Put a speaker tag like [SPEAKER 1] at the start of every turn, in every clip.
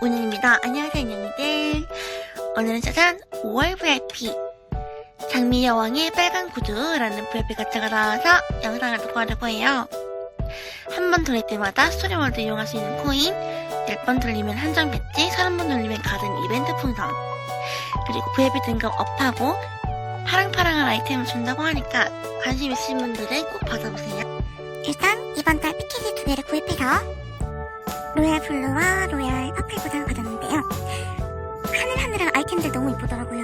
[SPEAKER 1] 오늘입니다. 안녕하세요, 안녕이들. 오늘은 짜잔 5월 VIP 장미 여왕의 빨간 구두라는 VIP 가짜가 나와서 영상을 듣고 하려고 해요. 한 번 돌릴 때마다 스토리월드 이용할 수 있는 코인, 10번 돌리면 한정 배지, 30번 돌리면 가든 이벤트 풍선, 그리고 VIP 등급 업하고 파랑파랑한 아이템을 준다고 하니까 관심 있으신 분들은 꼭 받아보세요.
[SPEAKER 2] 일단 이번 달 패키지 두 개를 구입해서 로얄 블루와 로얄 퍼플 구상을 받았는데요. 하늘하늘한 아이템들 너무 이쁘더라고요.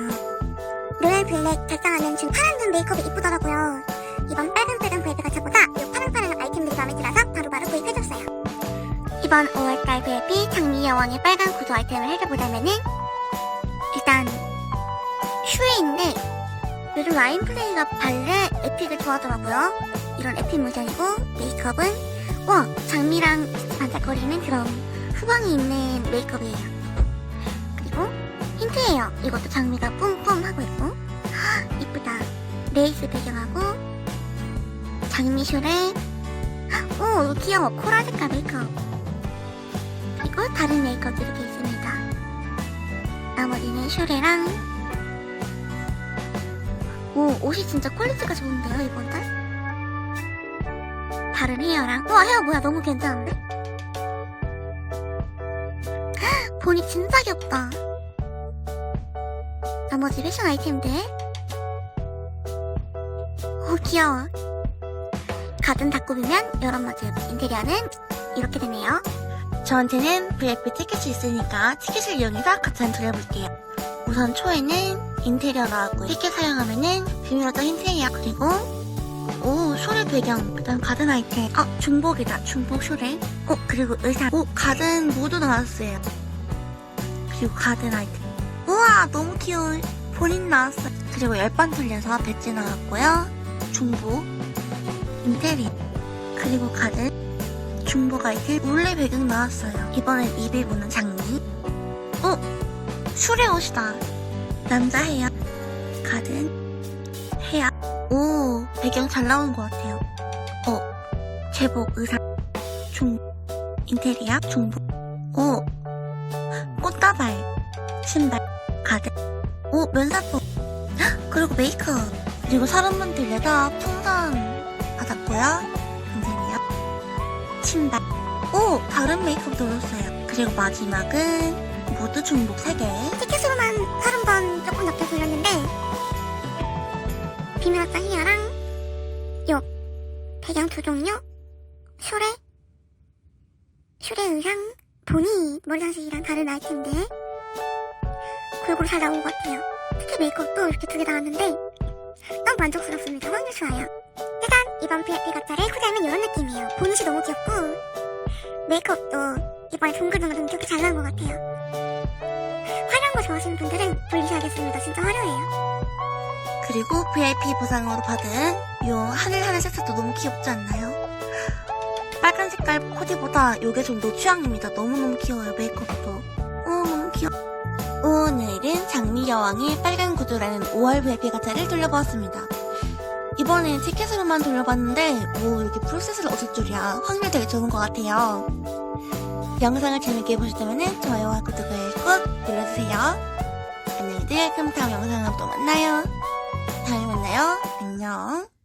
[SPEAKER 2] 로얄 블랙 달성하는 중 파란 눈 메이크업이 이쁘더라고요. 이번 빨간 빨간 VIP 가차보다 이 파랑파랑한 아이템들이 마음에 들어서 바로바로 구입해줬어요. 이번 5월달 VIP 장미 여왕의 빨간 구두 아이템을 해줘보자면은 일단 슈에인데 요즘 라인 플레이가 발레 에픽을 좋아하더라고요. 이런 에픽 모션이고 메이크업은 와 장미랑 반짝 거리는 그런 후광이 있는 메이크업이에요. 그리고 힌트예요. 이것도 장미가 뿜뿜 하고 있고 헉, 이쁘다. 레이스 배경하고 장미 슈레 오 귀여워 코랄 색깔 메이크업 그리고 다른 메이크업도 이렇게 있습니다. 나머지는 슈레랑 오 옷이 진짜 퀄리티가 좋은데요 이번 달? 다른 헤어랑 와 헤어 뭐야 너무 괜찮은데? 보니 진짜 귀엽다. 나머지 패션 아이템들? 오 귀여워. 가든 다 꾸미면 여러 모습 인테리어는 이렇게 되네요.
[SPEAKER 1] 저한테는 VIP 티켓이 있으니까 티켓을 이용해서 같이 한번 돌려볼게요. 우선 초에는 인테리어 나왔고요. 티켓 사용하면은 비밀어떤 힌트예요. 그리고 오 쇼레 배경. 그다음 가든 아이템. 아 중복이다. 중복 쇼레 어 그리고 의상. 오 가든 모두 나왔어요. 그리고 가든 아이템 우와 너무 귀여운 본인 나왔어요. 그리고 열번 돌려서 배지 나왔고요. 중복 인테리어 그리고 가든 중복 아이템 물레 배경 나왔어요. 이번엔 입에 보는 장미. 어? 슈레 옷이다. 남자 헤어. 가든. 헤어. 오, 배경 잘 나오는 것 같아요. 어, 제복, 의상, 중, 인테리어, 중복. 오, 꽃다발, 신발, 가든. 오, 면사포. 헉, 그리고 메이크업. 그리고 사람 분들에다 풍선 받았고요. 인테리어. 신발. 오! 다른 메이크업도 넣었어요. 그리고 마지막은 모두 중복 3개.
[SPEAKER 2] 티켓으로만 30번 조금 넘게 돌렸는데 비밀어떤 헤어랑 요 배경 두 종류 슈레 슈레 의상 보니 머리 장식이랑 다른 아이템들 골고루 잘 나온 것 같아요 특히 메이크업도 이렇게 두 개 나왔는데 너무 만족스럽습니다 확률 좋아요 일단 이번 VIP 가짜를 후자면 이런 느낌이에요 보닛이 너무 귀엽고 메이크업도 이번에 동글동글 되게 잘 나온 것 같아요 화려한 거 좋아하시는 분들은 돌리셔야겠습니다. 진짜 화려해요.
[SPEAKER 1] 그리고 VIP 보상으로 받은 요 하늘 하늘 세트도 너무 귀엽지 않나요? 색깔 코디보다 요게 좀 더 취향입니다. 너무너무 귀여워요, 메이크업도. 어, 너무 귀여워. 오늘은 장미 여왕의 빨간 구두라는 5월 VIP 가짜를 돌려보았습니다. 이번엔 티켓으로만 돌려봤는데, 뭐, 이렇게 프로세스를 얻을 줄이야. 확률 되게 좋은 것 같아요. 영상을 재밌게 보셨다면 좋아요와 구독을 꼭 눌러주세요. 안녕히들, 그럼 다음 영상으로 또 만나요. 다음에 만나요. 안녕.